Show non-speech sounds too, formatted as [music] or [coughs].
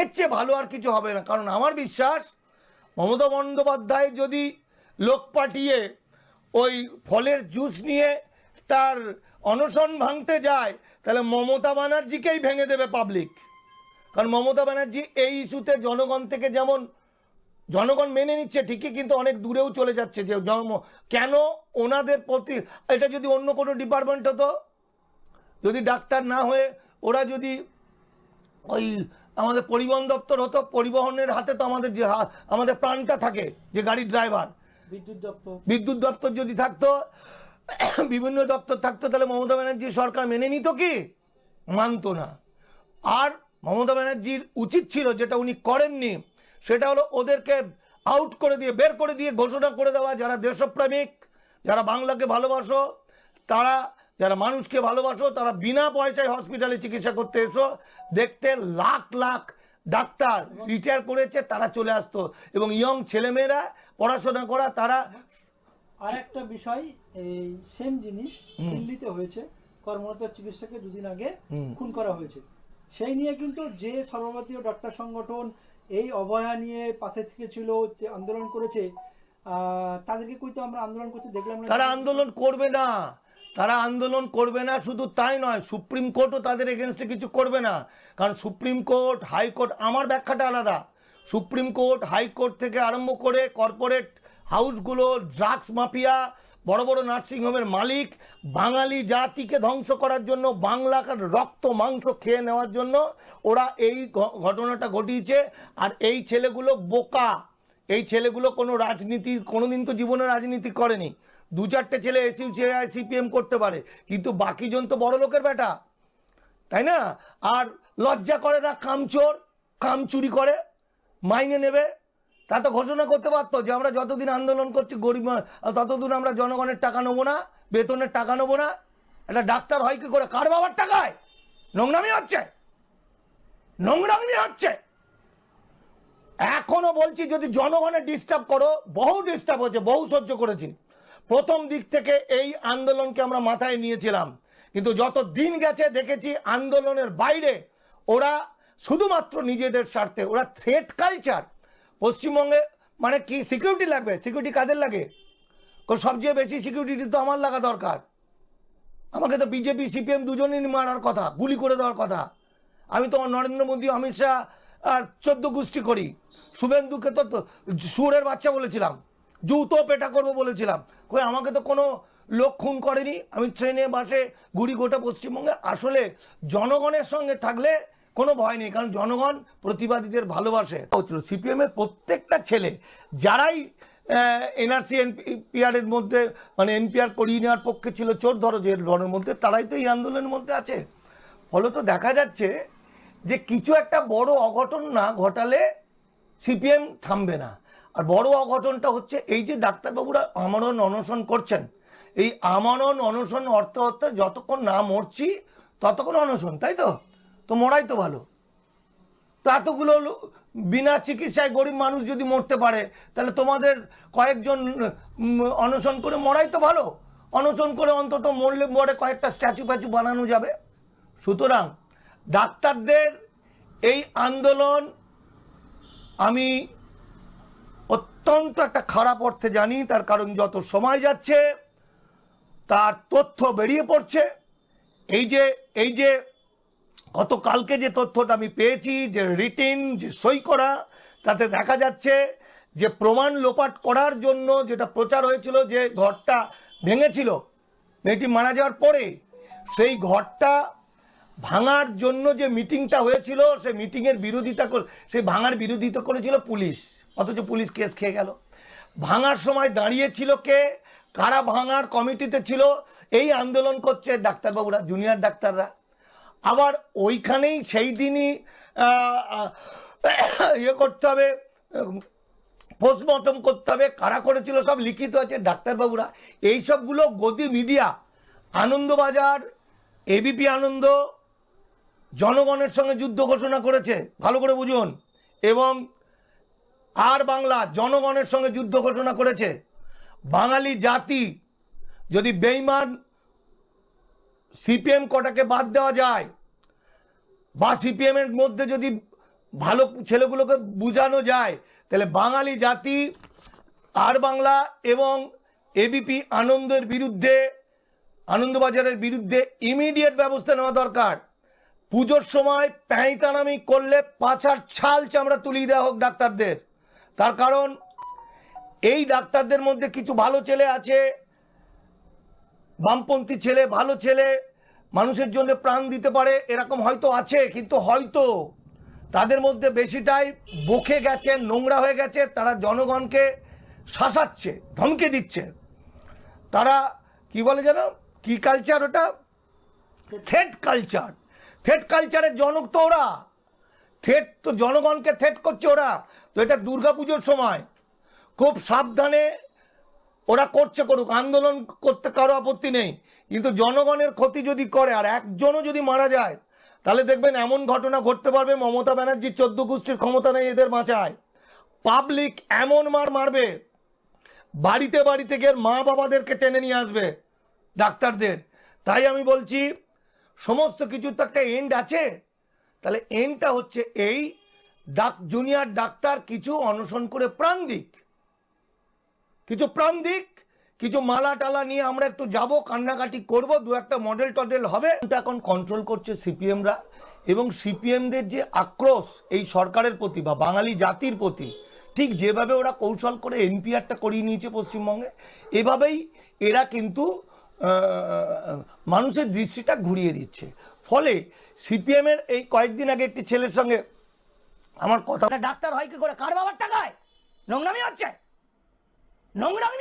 এর চেয়ে ভালো আর কিছু হবে না। কারণ আমার বিশ্বাস, মমতা বন্দ্যোপাধ্যায় যদি লোক পাঠিয়ে ওই ফলের জুস নিয়ে তার অনশন ভাঙতে যায়, তাহলে মমতা ব্যানার্জিকেই ভেঙে দেবে পাবলিক কারণ মমতা ব্যানার্জি এই ইস্যুতে জনগণ থেকে যেমন, জনগণ মেনে নিচ্ছে ঠিকই, কিন্তু অনেক দূরেও চলে যাচ্ছে যে জন্ম কেন ওনাদের প্রতি, এটা যদি অন্য কোনো ডিপার্টমেন্ট হতো, যদি ডাক্তার না হয়ে ওরা যদি ওই আমাদের পরিবহন দপ্তর হতো পরিবহনের হাতে তো আমাদের যে হা- আমাদের প্রাণটা থাকে যে গাড়ির ড্রাইভার বিদ্যুৎ দপ্তর। বিদ্যুৎ দপ্তর যদি থাকতো [coughs] বিভিন্ন দপ্তর থাকতো তাহলে মমতা ব্যানার্জি সরকার মেনে নিত কি? মানতো না। আর মমতা ব্যানার্জির উচিত ছিল যেটা উনি করেননি সেটা হলো ওদেরকে আউট করে দিয়ে বের করে দিয়ে ঘোষণা করে দেওয়া যারা দেশপ্রেমিক যারা বাংলাকে ভালোবাসো তারা যারা মানুষকে ভালোবাসো তারা বিনা পয়সায় হসপিটালে চিকিৎসা করতে এসো। দেখতে লাখ লাখ ডাক্তার রিটায়ার করেছে তারা চলে আসতো। এবং ইয়ং ছেলেমেয়েরা পড়াশোনা করা তারা আর একটা বিষয় এই সেম জিনিস দিল্লিতে হয়েছে। কর্মরত চিকিৎসককে দুদিন আগে খুন করা হয়েছে। সেই নিয়ে কিন্তু যে সর্বভারতীয় ডাক্তার সংগঠন এই অবহেলা নিয়ে পাশে থেকে ছিল যে আন্দোলন করেছে আহ, তাদেরকে কিন্তু আমরা আন্দোলন করতে দেখলাম না। তারা আন্দোলন করবে না। তারা আন্দোলন করবে না, শুধু তাই নয়, সুপ্রিম কোর্টও তাদের এগেনস্টে কিছু করবে না। কারণ সুপ্রিম কোর্ট হাইকোর্ট আমার ব্যাখ্যাটা আলাদা। সুপ্রিম কোর্ট হাইকোর্ট থেকে আরম্ভ করে কর্পোরেট হাউসগুলো ড্রাগস মাফিয়া বড় বড় নার্সিংহোমের মালিক, বাঙালি জাতিকে ধ্বংস করার জন্য বাংলাকার রক্ত, মাংস খেয়ে নেওয়ার জন্য ওরা এই ঘটনাটা ঘটিয়েছে। আর এই ছেলেগুলো বোকা। এই ছেলেগুলো কোনো রাজনীতি কোনোদিন তো জীবনে রাজনীতি করেনি। দু চারটে ছেলে এসি সিপিএম করতে পারে, কিন্তু বাকিজন তো বড় লোকের বেটা, তাই না? আর লজ্জা করে না কামচোর কাম চুরি করে, মাইনে নেবে, তা তো ঘোষণা করতে পারতো যে আমরা যতদিন আন্দোলন করছি, গরিব ততদিন আমরা জনগণের টাকা নেব না, বেতনের টাকা নেব না, একটা ডাক্তার হয় কি করে? কার বাবার টাকায়? নোংরামি হচ্ছে? নোংরামি হচ্ছে? এখনও বলছি, যদি জনগণের ডিস্টার্ব করো, বহু ডিস্টার্ব হচ্ছে বহু সহ্য করেছি। প্রথম দিক থেকে এই আন্দোলনকে আমরা মাথায় নিয়েছিলাম। কিন্তু যত দিন গেছে দেখেছি আন্দোলনের বাইরে, ওরা শুধুমাত্র নিজেদের স্বার্থে, ওরা থ্রেট কালচার পশ্চিমবঙ্গে মানে কি সিকিউরিটি লাগবে? সিকিউরিটি কাদের লাগে? সবচেয়ে বেশি সিকিউরিটি তো আমার লাগা দরকার। আমাকে তো বিজেপি সিপিএম দুজনই মারার কথা, গুলি করে দেওয়ার কথা। আমি তো নরেন্দ্র মোদী, অমিত শাহ আর চোদ্দ গোষ্ঠী করি। শুভেন্দুকে তো সুরের বাচ্চা বলেছিলাম। জুতো পেটা করব বলেছিলাম। কই, আমাকে তো কোনো লোক খুন করেনি। আমি ট্রেনে, বাসে ঘুরি গোটা পশ্চিমবঙ্গে। আসলে জনগণের সঙ্গে থাকলে কোনো ভয় নেই, কারণ জনগণ প্রতিবাদীদের ভালোবাসে। হচ্ছিল সিপিএমের প্রত্যেকটা ছেলে, যারাই এনআরসি, এনপিআর এর মধ্যে মানে এনপিআর করিয়ে নেওয়ার পক্ষে ছিল, চোর ধরো যে ধরনের মধ্যে, তারাই তো এই আন্দোলনের মধ্যে আছে। ফলত দেখা যাচ্ছে যে কিছু একটা বড় অঘটন না ঘটালে সিপিএম থামবে না। আর বড় অঘটনটা হচ্ছে এই যে ডাক্তারবাবুরা আমরণ অনশন করছেন। এই আমরণ অনশন অর্থ অর্থ যতক্ষণ না মরছি, ততক্ষণ অনশন, তাই তো? তো মরাই তো ভালো। তো এতগুলো বিনা চিকিৎসায় গরিব মানুষ যদি মরতে পারে, তাহলে তোমাদের কয়েকজন অনশন করে মরাই তো ভালো। অনশন করে অন্তত মরলে মরে কয়েকটা স্ট্যাচু প্যাচু বানানো যাবে। সুতরাং ডাক্তারদের এই আন্দোলন আমি অত্যন্ত একটা খারাপ অর্থে জানি, তার কারণ যত সময় যাচ্ছে, তার তথ্য বেরিয়ে পড়ছে। এই যে এই যে, গতকালকে যে তথ্যটা আমি পেয়েছি, যে রিটিন যে সই করা, তাতে দেখা যাচ্ছে যে প্রমাণ লোপাট করার জন্য যেটা প্রচার হয়েছিল, যে ঘরটা ভেঙেছিল, মেয়েটি মারা যাওয়ার পরে, সেই ঘরটা ভাঙার জন্য যে মিটিংটা হয়েছিল সেই মিটিংয়ের বিরোধিতা করে সেই ভাঙার বিরোধিতা করেছিল পুলিশ। অথচ পুলিশ কেস খেয়ে গেল। ভাঙার সময় দাঁড়িয়েছিল কে? কারা ভাঙার কমিটিতে ছিল? এই আন্দোলন করছে ডাক্তারবাবুরা, জুনিয়র ডাক্তাররা। আবার ওইখানেই সেই দিনই ইয়ে করতে হবে, পোস্টমর্টম করতে হবে, কারা করেছিল সব লিখিত আছে ডাক্তারবাবুরা। এই সবগুলো গদি মিডিয়া, আনন্দবাজার, এবিপি আনন্দ জনগণের সঙ্গে যুদ্ধ ঘোষণা করেছে, ভালো করে বুঝুন। এবং আর বাংলা জনগণের সঙ্গে যুদ্ধ ঘোষণা করেছে। বাঙালি জাতি যদি বেইমান সিপিএম কটাকে বাদ দেওয়া যায়, বা সিপিএম এর মধ্যে যদি ভালো ছেলেগুলোকে বোঝানো যায়, তাহলে বাঙালি জাতি, আর বাংলা এবং এবিপি আনন্দের বিরুদ্ধে, আনন্দবাজারের বিরুদ্ধে ইমিডিয়েট ব্যবস্থা নেওয়া দরকার। পুজোর সময় প্যাঁতানামি করলে পাছার ছাল চামড়া তুলিয়ে দেওয়া হোক ডাক্তারদের। তার কারণ, এই ডাক্তারদের মধ্যে কিছু ভালো ছেলে আছে, বামপন্থী ছেলে, ভালো ছেলে, মানুষের জন্য প্রাণ দিতে পারে, এরকম হয়তো আছে, কিন্তু হয়তো তাদের মধ্যে বেশিটাই বকে গেছে, নোংরা হয়ে গেছে, তারা জনগণকে শাসাচ্ছে, ধমকে দিচ্ছে। তারা কি বলে যেন? কি কালচার ওটা? থেট কালচার থেট কালচারের জনক তো ওরা। থেট তো জনগণকে থেট করছে ওরা। তো এটা দুর্গাপুজোর সময়। খুব সাবধানে ওরা করছে করুক, আন্দোলন করতে কারও আপত্তি নেই। কিন্তু জনগণের ক্ষতি যদি করে আর একজনও যদি মারা যায়, তাহলে দেখবেন এমন ঘটনা ঘটতে পারবে, মমতা ব্যানার্জির চোদ্দ গোষ্ঠীর ক্ষমতা নেই এদের বাঁচায়। পাবলিক এমন মার মারবে, বাড়িতে বাড়িতে গিয়ে মা বাবাদেরকে টেনে নিয়ে আসবে ডাক্তারদের। তাই আমি বলছি সমস্ত কিছুর তো একটা এন্ড আছে। তাহলে এন্ডটা হচ্ছে এই, ডাক জুনিয়র ডাক্তার কিছু অনশন করে প্রাণ দিক কিছু প্রাণ দিক কিছু মালা টালা নিয়ে আমরা একটু যাব, কান্নাকাটি করব, দু একটা মডেল টডেল হবে। এখন কন্ট্রোল করছে সিপিএমরা এবং সিপিএমদের যে আক্রোশ, এই সরকারের প্রতি বা বাঙালি জাতির প্রতি, ঠিক যেভাবে ওরা কৌশল করে এনপিআরটা করিয়ে নিয়েছে পশ্চিমবঙ্গে, এভাবেই এরা কিন্তু মানুষের দৃষ্টিটা ঘুরিয়ে দিচ্ছে। ফলে সিপিএমের এই কয়েকদিন আগে একটি ছেলের সঙ্গে আমার কথা ডাক্তার হয় কি করে? কার বাবার টাকায়? নোংরামি হচ্ছে? নোংরামি